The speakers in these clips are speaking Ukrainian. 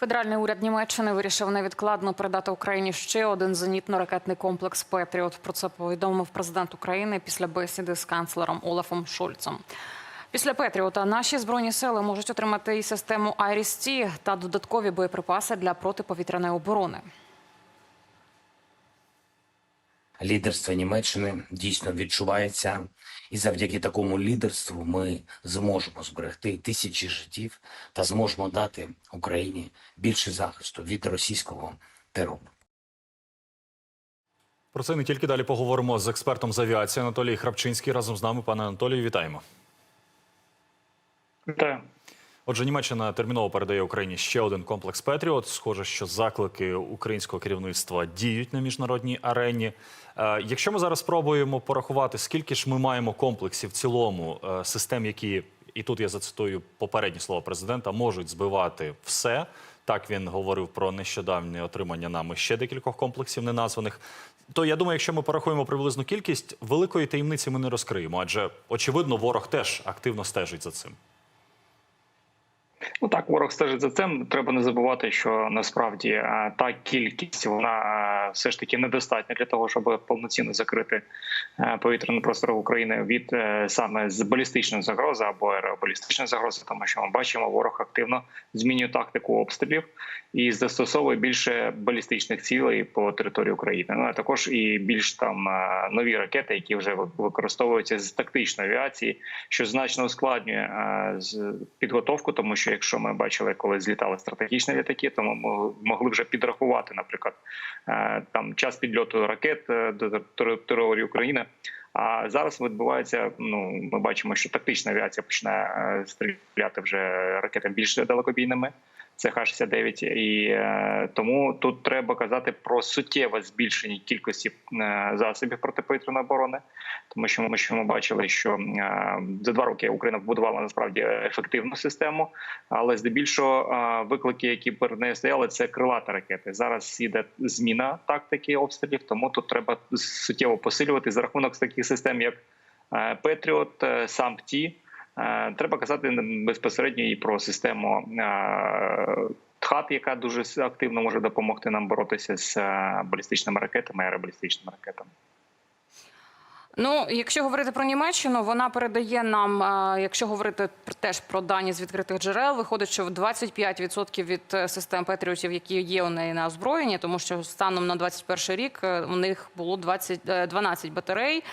Федеральний уряд Німеччини вирішив невідкладно передати Україні ще один зенітно-ракетний комплекс Петріот. Про це повідомив президент України після бесіди з канцлером Олафом Шольцем. Після Петріота наші збройні сили можуть отримати і систему Айріс-Ті та додаткові боєприпаси для протиповітряної оборони. Лідерство Німеччини дійсно відчувається, і завдяки такому лідерству ми зможемо зберегти тисячі життів та зможемо дати Україні більше захисту від російського терору. Про це не тільки далі поговоримо з експертом з авіації Анатолій Храпчинський. Разом з нами, пане Анатолію, вітаємо. Вітаю. Отже, Німеччина терміново передає Україні ще один комплекс Петріот. Схоже, що заклики українського керівництва діють на міжнародній арені. Е, Якщо ми зараз спробуємо порахувати, скільки ж ми маємо комплексів в цілому е, систем, які і тут я зацитую попередні слова президента, можуть збивати все. Так він говорив про нещодавнє отримання нами ще декількох комплексів неназваних. То я думаю, якщо ми порахуємо приблизну кількість, великої таємниці ми не розкриємо, адже очевидно, ворог теж активно стежить за цим. Ну так, ворог стежить за цим. Треба не забувати, що насправді е, та кількість вона е, все ж таки недостатня для того, щоб повноцінно закрити е, повітряну простору України від саме з балістичної загрози або аеробалістичної загрози, тому що ми бачимо, ворог активно змінює тактику обстрілів і застосовує більше балістичних цілей по території України. Ну а також і більш там нові ракети, які вже використовуються з тактичної авіації, що значно ускладнює підготовку, тому що якщо ми бачили, коли злітали стратегічні літаки, то ми могли вже підрахувати, наприклад, е, там час підльоту ракет е, до території України. А зараз відбувається. Ну ми бачимо, що тактична авіація починає е, стріляти вже ракетами більш далекобійними. Це Х-69, і е, тому тут треба казати про суттєве збільшення кількості е, засобів протиповітряної оборони, тому що ми, що ми бачили, що е, за два роки Україна вбудувала насправді ефективну систему, але здебільшого виклики, які перед нею стояли, це крилаті ракети. Зараз іде зміна тактики обстрілів, тому тут треба суттєво посилювати за рахунок таких систем, як Петріот, САМПТІ. Е, Треба казати безпосередньо і про систему е, яка дуже активно може допомогти нам боротися з е, балістичними ракетами аеробалістичними ракетами. Ну, якщо говорити про Німеччину, вона передає нам, якщо говорити теж про дані з відкритих джерел, виходить, що 25% від систем Петріотів, які є у неї на озброєнні, тому що станом на 21 рік у них було 20, е, 12 батарей.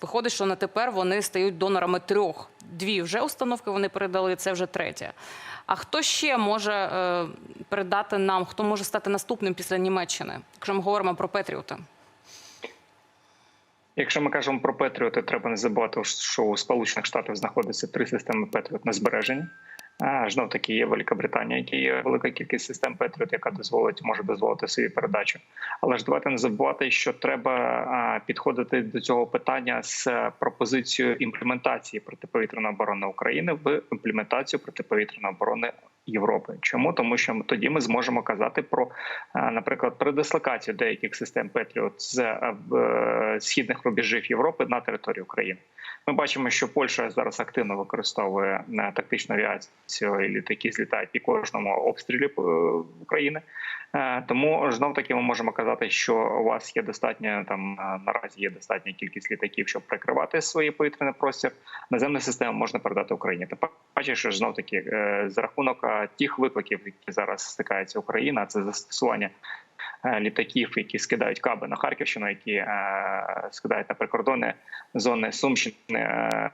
Виходить, що на тепер вони стають донорами трьох. Дві вже установки вони передали, це вже третя. А хто ще може е, передати нам, хто може стати наступним після Німеччини, якщо ми говоримо про Петріоти? Якщо ми кажемо про Петріоти, треба не забувати, що у Сполучених Штатах знаходиться три системи Петріот на збереженні. Знов таки є Велика Британія, які є велика кількість систем Петріот, яка дозволить може дозволити собі передачу. Але ж давайте не забувати, що треба підходити до цього питання з е, пропозицією імплементації протиповітряної оборони України в імплементацію протиповітряної оборони Європи. Чому тому, що тоді ми зможемо казати про, е, наприклад, передислокацію деяких систем Петріот з е, е, східних рубежів Європи на територію України. Ми бачимо, що Польща зараз активно використовує тактичну авіацію і літаки злітають і кожному обстрілі України. Е, Тому знов таки ми можемо казати, що у вас є достатньо там е, наразі є достатня кількість літаків, щоб прикривати свої повітряний простір. Наземну систему можна передати Україні. Та бачиш, що знов таки е, за рахунок тих викликів, які зараз стикається Україна, це застосування літаків, які скидають каби на Харківщину, які е, скидають на прикордонні зони Сумщини.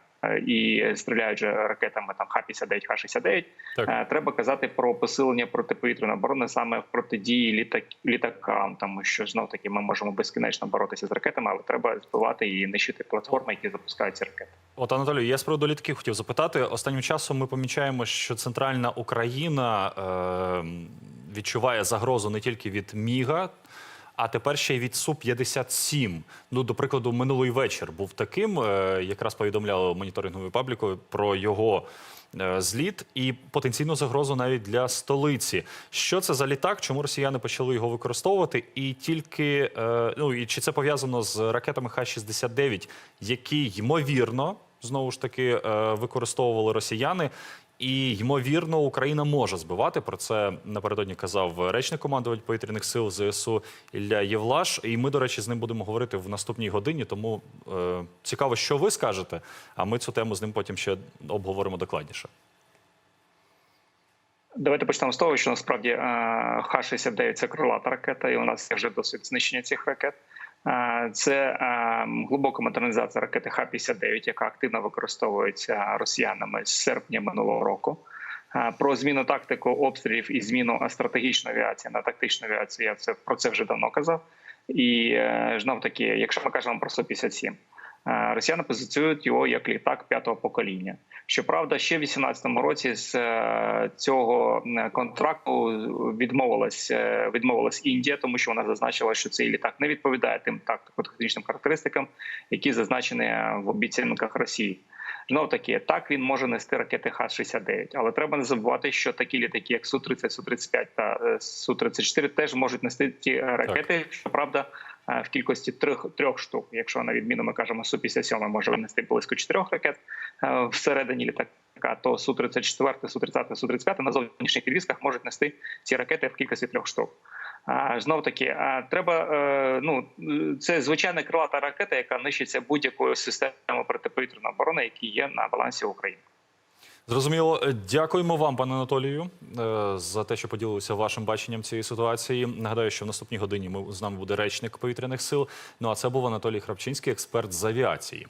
І стріляють же ракетами там Х-59, Х-69. Е, Треба казати про посилення протиповітряної оборони саме в протидії літак, літакам, тому що знов таки ми можемо безкінечно боротися з ракетами, але треба збивати і нищити платформи, які запускають ці ракети. От Анатолію, я з приводу літаків хотів запитати. Останнім часом ми помічаємо, що центральна Україна е, відчуває загрозу не тільки від Міга, а тепер ще й від су 57 Ну, до прикладу, минулий вечір був таким. Е, якраз повідомляли моніторинговою паблікою про його. е, Зліт і потенційну загрозу навіть для столиці. Що це за літак? Чому росіяни почали його використовувати? І тільки е, ну і чи це пов'язано з ракетами Х-69, які ймовірно знову ж таки використовували росіяни. І ймовірно, Україна може збивати. Про це напередодні казав речник командувач повітряних сил ЗСУ Ілля Євлаш. І ми, до речі, з ним будемо говорити в наступній годині. Тому е, цікаво, що ви скажете. А ми цю тему з ним потім ще обговоримо докладніше. Давайте почнемо з того, що насправді е, Х-69 – це крилата ракета, і у нас є вже досвід знищення цих ракет. Е, Це е, глибока модернізація ракети Х-59, яка активно використовується росіянами з серпня минулого року. Е, Про зміну тактику обстрілів і зміну стратегічної авіації на тактичну авіацію. Я це про це вже давно казав. І знов таки, якщо ми кажемо про Су-57, е, росіяни позиціюють його як літак п'ятого покоління. Щоправда, ще в 2018 році з е, цього е, контракту відмовилась е, відмовилась Індія, тому що вона зазначила, що цей літак не відповідає тим тактико-технічним характеристикам, які зазначені в обіцянках Росії. Знов таки, так він може нести ракети Х-69, але треба не забувати, що такі літаки, як Су-30, Су-35 та е, Су-34, теж можуть нести ті е, ракети. Щоправда, е, в кількості трьох трьох штук. Якщо на відміну ми кажемо, Су-57 може винести близько чотирьох ракет всередині літака, то Су-34, Су-30, Су-35 на зовнішніх підвісках можуть нести ці ракети в кількості трьох штук. Знов таки, треба е, ну це звичайна крилата ракета, яка нищиться будь-якою системою протиповітряної оборони, які є на балансі України. Зрозуміло, Е, дякуємо вам, пане Анатолію, е, за те, що поділилися вашим баченням цієї ситуації. Нагадаю, що в наступній годині ми з нами буде речник повітряних сил. Ну а це був Анатолій Храпчинський, експерт з авіації.